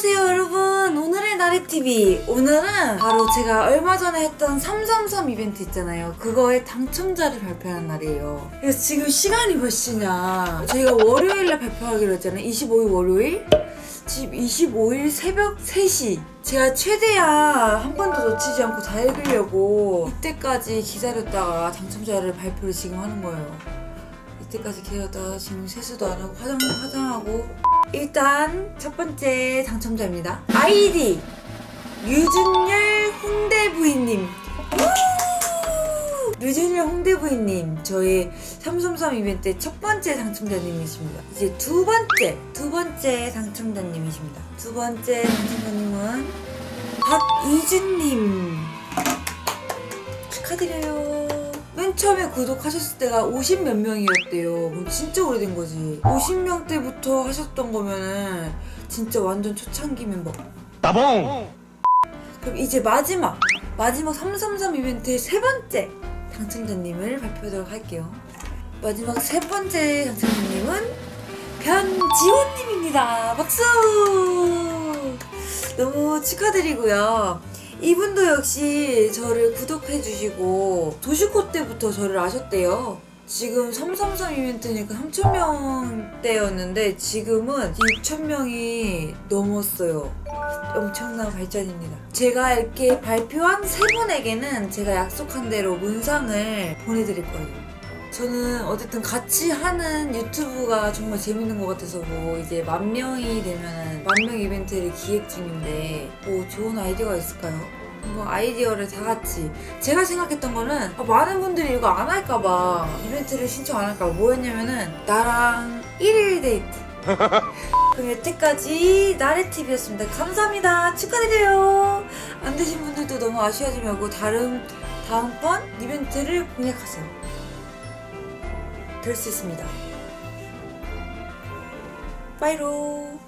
안녕하세요 여러분. 오늘의 나래TV 오늘은 바로 제가 얼마 전에 했던 333 이벤트 있잖아요. 그거의 당첨자를 발표하는 날이에요. 그래서 지금 시간이 몇 시냐. 저희가 월요일에 발표하기로 했잖아요. 25일 월요일? 지금 25일 새벽 3시. 제가 최대한 한 번도 놓치지 않고 다 읽으려고 이때까지 기다렸다가 당첨자를 발표를 지금 하는 거예요. 이때까지 기다렸다가 지금 세수도 안 하고 화장, 화장하고 일단 첫 번째 당첨자입니다. 아이디 류준열 홍대 부인님. 류준열 홍대 부인님 저희 333 이벤트 첫 번째 당첨자님이십니다. 이제 두 번째 두 번째 당첨자님이십니다. 두 번째 당첨자님은 박이준님 축하드려요. 맨 처음에 구독하셨을 때가 50 몇 명이었대요. 그럼 진짜 오래된 거지. 50명 때부터 하셨던 거면은 진짜 완전 초창기 멤버. 따봉! 그럼 이제 마지막 마지막 333 이벤트의 세 번째 당첨자님을 발표하도록 할게요. 마지막 세 번째 당첨자님은 변지원님입니다. 박수! 너무 축하드리고요. 이분도 역시 저를 구독해주시고 도시코 때부터 저를 아셨대요. 지금 333 이벤트니까 3,000명대였는데 지금은 6,000명이 넘었어요. 엄청난 발전입니다. 제가 이렇게 발표한 세 분에게는 제가 약속한 대로 문상을 보내드릴 거예요. 저는 어쨌든 같이 하는 유튜브가 정말 재밌는 것 같아서 뭐 이제 만 명이 되면 만명 이벤트를 기획 중인데 뭐 좋은 아이디어가 있을까요? 뭐 아이디어를 다 같이. 제가 생각했던 거는 아, 많은 분들이 이거 안 할까봐 이벤트를 신청 안 할까봐 뭐였냐면은 나랑 1일 데이트. 그럼 여태까지 나래TV였습니다. 감사합니다. 축하드려요. 안 되신 분들도 너무 아쉬워하지 말고 다른 다음번 이벤트를 공략하세요 될 수 있습니다. 빠이로